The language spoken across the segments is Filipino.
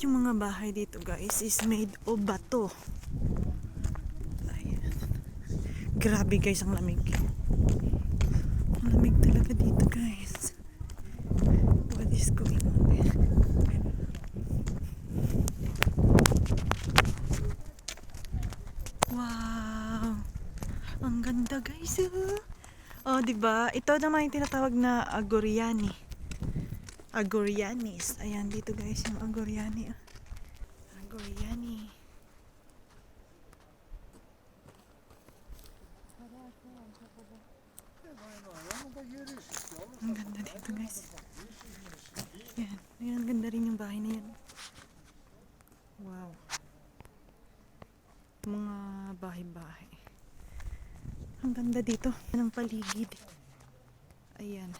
yung mga bahay dito guys is made of bato. Ayan. Grabe guys ang lamig. Ang lamig talaga dito guys. What is going on there? Wow! Ang ganda guys. Oh, oh 'di ba? Ito naman yung tinatawag na Agoriani. Agorianis. Ayan dito guys yung Agoriani. ah. Agoriani. Ang ganda dito guys. Yan. Ayan, ang ganda rin yung bahay na yan. Wow. Mga bahay-bahay. Ang ganda dito. Ang paligid. Ayan.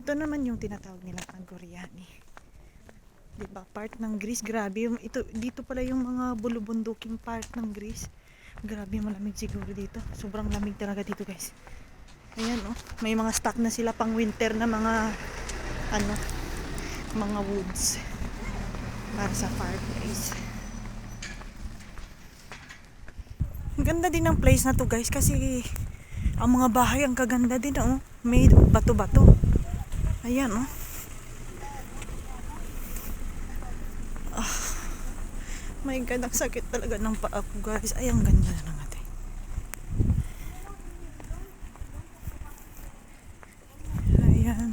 Ito naman yung tinatawag nilang Agoriani. Di ba? Part ng Greece. Grabe yung ito dito pala yung mga bulubunduking part ng Greece. Grabe malamig siguro dito. Sobrang lamig talaga dito, guys. Ayan, oh. May mga stock na sila pang winter na mga ano, mga woods para sa fireplace. Ang ganda din ng place na to, guys, kasi ang mga bahay ang kaganda din, oh. Made of bato-bato. Ayan, oh. Ah. My God, ang sakit talaga ng paa ko, guys. Ay, ang ganda na ng ating. Ayan.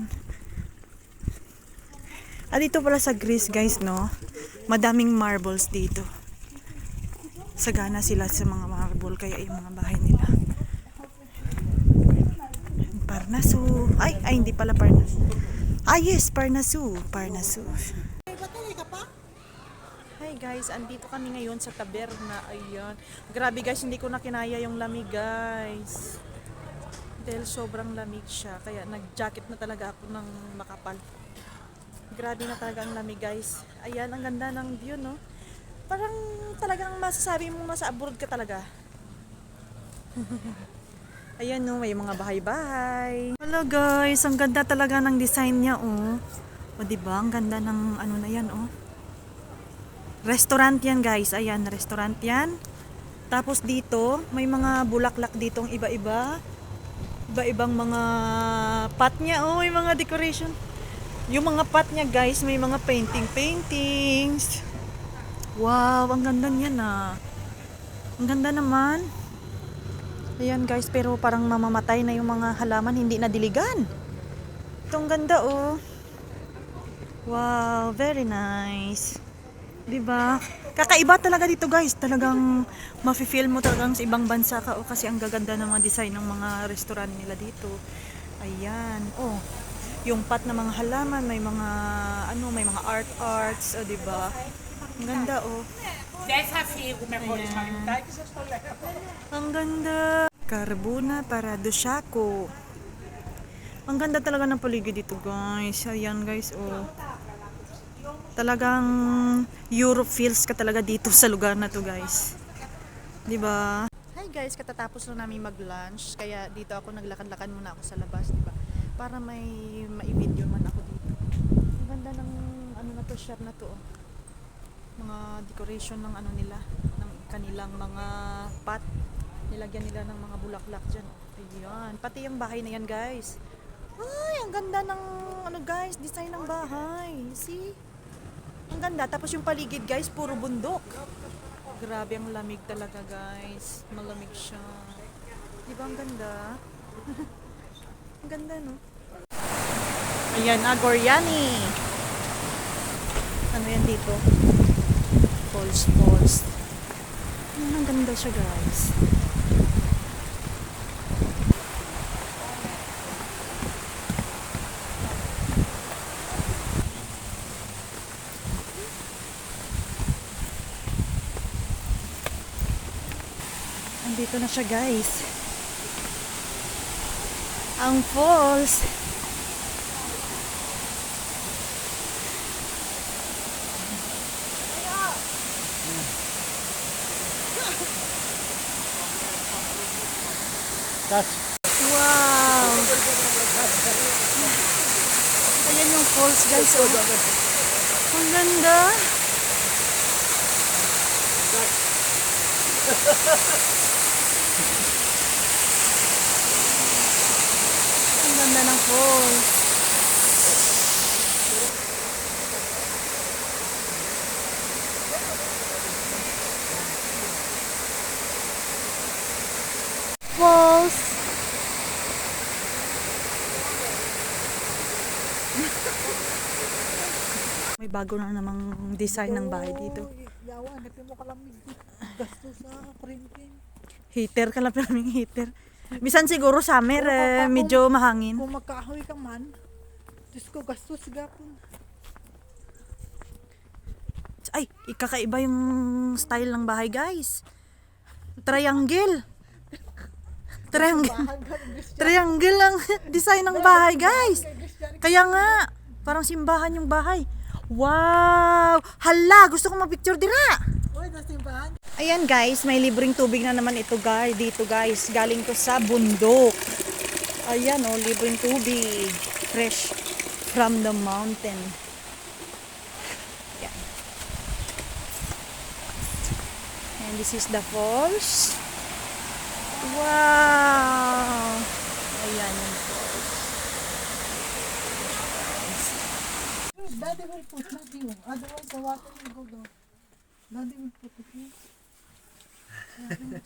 Ah, dito pala sa Greece, guys, no? Madaming marbles dito. Sagana sila sa mga marble, kaya yung mga bahay nila. Parnasu. Ay, ay, hindi pala Parnas. Ah, yes, Parnasu. Parnasu. Hi guys, andito kami ngayon sa taberna. Ayan. Grabe guys, hindi ko na kinaya yung lamig guys. Dahil sobrang lamig siya. Kaya nag-jacket na talaga ako ng makapal. Grabe na talaga ang lamig guys. Ayan, ang ganda ng view no. Parang talagang masasabi mo nasa abroad ka talaga. Ayan no, may mga bahay-bahay. Hello guys, ang ganda talaga ng design niya oh. O di ba? Ang ganda ng ano na yan oh. Restaurant yan guys. Ayan, restaurant yan. Tapos dito, may mga bulaklak ditong iba-iba. Iba-ibang mga pot niya. Oh, may mga decoration. Yung mga pot niya guys, may mga painting-paintings. Wow, ang ganda niyan ah. Ang ganda naman. Ayan guys, pero parang mamamatay na yung mga halaman, hindi na diligan. Itong ganda oh. Wow, very nice. 'Di ba? Kakaiba talaga dito guys. Talagang mafe-feel mo talagang sa ibang bansa ka oh, kasi ang gaganda ng mga design ng mga restaurant nila dito. Ayan. Oh. Yung pot na mga halaman, may mga ano, may mga art arts, oh, 'di ba? Ang ganda oh. Ayan. Ang ganda. Carbona para Doshaco. Ang ganda talaga ng paligid dito, guys. Ayan, guys, oh. Talagang Europe feels ka talaga dito sa lugar na to, guys. 'Di ba? Hi guys, katatapos lang namin mag-lunch, kaya dito ako naglakad-lakad muna ako sa labas, 'di ba? Para may mai-video man ako dito. Ang ganda ng ano na to, shop na to. oh. Mga decoration ng ano nila, ng kanilang mga pot. Nilagyan nila ng mga bulaklak dyan. Ayan. Pati yung bahay na yan, guys. Ay, ang ganda ng, ano guys, design ng bahay. See? Ang ganda. Tapos yung paligid, guys, puro bundok. Grabe ang lamig talaga, guys. Malamig siya. Di ba ang ganda? ang ganda, no? Ayan, Agoriani. Ano yan dito? Falls, falls. Ang ganda siya, guys. Andito na siya guys. Ang falls. That's Wow! Ayan yung falls guys. Oh. Ang ganda. Ang ganda ng falls. Falls. May bago na namang design ng bahay dito. Yawa, hanapin mo kalamig. Gasto sa printing. Heater ka lang may heater. Bisan siguro summer, eh, medyo mahangin. Kung magkaahoy ka man, Diyos ko, gastos gapon. Ay, ikakaiba yung style ng bahay, guys. Triangle. Triangle. Triangle ang design ng bahay, guys. Kaya nga, parang simbahan yung bahay. Wow! Hala, gusto ko mag-picture dira. Ayan guys, may libreng tubig na naman ito guys, dito guys. Galing ko sa bundok. Ayan oh, libreng tubig. Fresh from the mountain. Ayan. And this is the falls. Wow! Ayan yung falls. Daddy will put that you. Otherwise, the water will go down. Daddy will put it here. I think.